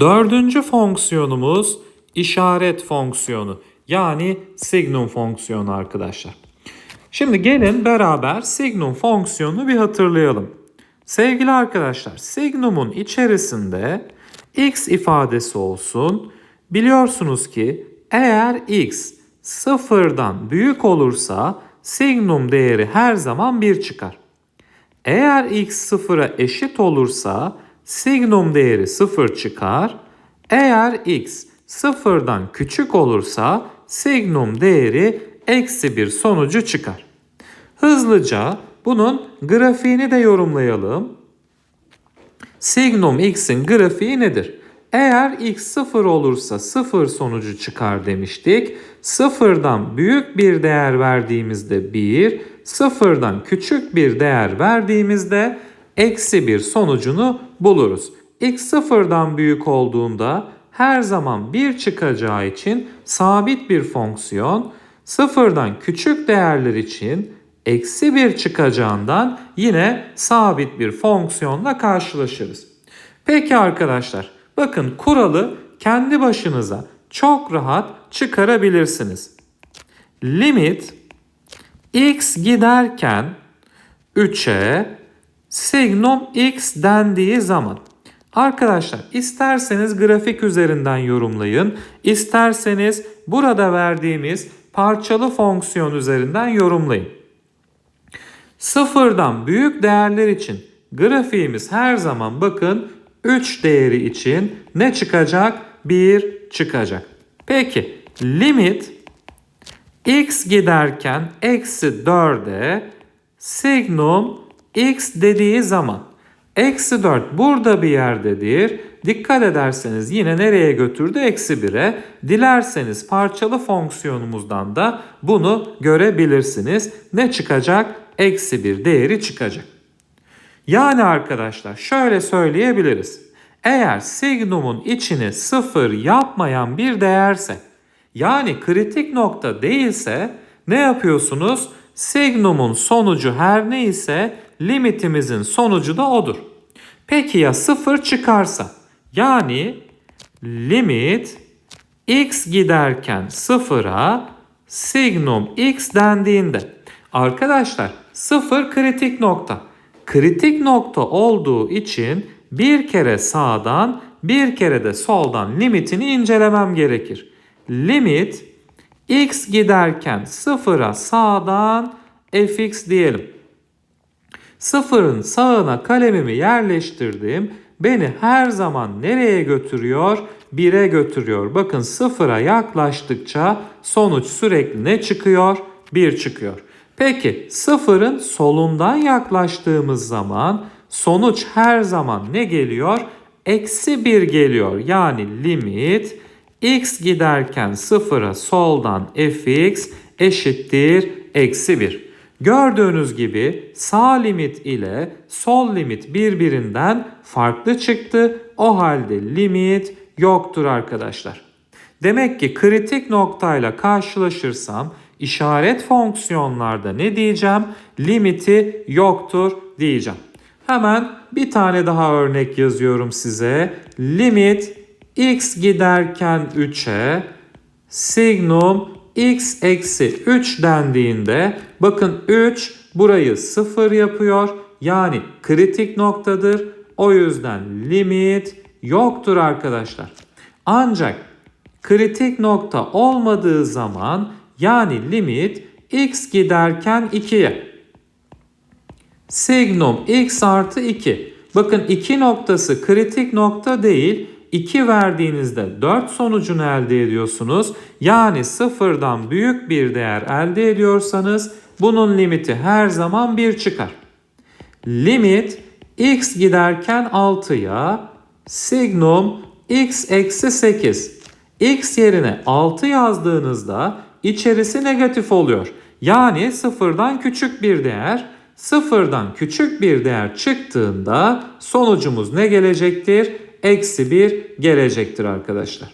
Dördüncü fonksiyonumuz işaret fonksiyonu. Yani signum fonksiyonu arkadaşlar. Şimdi gelin beraber signum fonksiyonunu bir hatırlayalım. Sevgili arkadaşlar, signumun içerisinde x ifadesi olsun. Biliyorsunuz ki eğer x sıfırdan büyük olursa signum değeri her zaman 1 çıkar. Eğer x sıfıra eşit olursa signum değeri 0 çıkar. Eğer x sıfırdan küçük olursa signum değeri eksi bir sonucu çıkar. Hızlıca bunun grafiğini de yorumlayalım. Signum x'in grafiği nedir? Eğer x 0 olursa 0 sonucu çıkar demiştik. Sıfırdan büyük bir değer verdiğimizde 1, sıfırdan küçük bir değer verdiğimizde eksi bir sonucunu buluruz. x sıfırdan büyük olduğunda her zaman 1 çıkacağı için sabit bir fonksiyon, sıfırdan küçük değerler için eksi 1 çıkacağından yine sabit bir fonksiyonla karşılaşırız. Peki arkadaşlar bakın kuralı kendi başınıza çok rahat çıkarabilirsiniz. Limit x giderken 3'e signum x dendiği zaman Arkadaşlar isterseniz grafik üzerinden yorumlayın, isterseniz burada verdiğimiz parçalı fonksiyon üzerinden yorumlayın. Sıfırdan büyük değerler için grafiğimiz her zaman bakın 3 değeri için ne çıkacak? 1 çıkacak. Peki limit x giderken eksi 4'e signum x dediği zaman eksi 4 burada bir yerdedir. Dikkat ederseniz yine nereye götürdü? Eksi 1'e. Dilerseniz parçalı fonksiyonumuzdan da bunu görebilirsiniz. Ne çıkacak? Eksi 1 değeri çıkacak. Yani arkadaşlar şöyle söyleyebiliriz. Eğer signumun içini sıfır yapmayan bir değerse yani kritik nokta değilse ne yapıyorsunuz? Signumun sonucu her neyse limitimizin sonucu da odur. Peki ya sıfır çıkarsa? Yani limit x giderken sıfıra signum x dendiğinde arkadaşlar sıfır kritik nokta. Kritik nokta olduğu için bir kere sağdan bir kere de soldan limitini incelemem gerekir. Limit x giderken sıfıra sağdan fx diyelim. Sıfırın sağına kalemimi yerleştirdim. Beni her zaman nereye götürüyor? 1'e götürüyor. Bakın sıfıra yaklaştıkça sonuç sürekli ne çıkıyor? 1 çıkıyor. Peki sıfırın solundan yaklaştığımız zaman sonuç her zaman ne geliyor? Eksi 1 geliyor. Yani limit x giderken sıfıra soldan fx eşittir eksi 1. Gördüğünüz gibi sağ limit ile sol limit birbirinden farklı çıktı. O halde limit yoktur arkadaşlar. Demek ki kritik noktayla karşılaşırsam işaret fonksiyonlarda ne diyeceğim? Limiti yoktur diyeceğim. Hemen bir tane daha örnek yazıyorum size. Limit x giderken 3'e signum x eksi 3 dendiğinde bakın 3 burayı 0 yapıyor. Yani kritik noktadır. O yüzden limit yoktur arkadaşlar. Ancak kritik nokta olmadığı zaman yani limit x giderken 2'ye signum x artı 2. Bakın 2 noktası kritik nokta değil 2 verdiğinizde 4 sonucunu elde ediyorsunuz. Yani sıfırdan büyük bir değer elde ediyorsanız bunun limiti her zaman 1 çıkar. Limit x giderken 6'ya signum x eksi 8. x yerine 6 yazdığınızda içerisi negatif oluyor. Yani sıfırdan küçük bir değer. Sıfırdan küçük bir değer çıktığında sonucumuz ne gelecektir? Eksi 1 gelecektir arkadaşlar.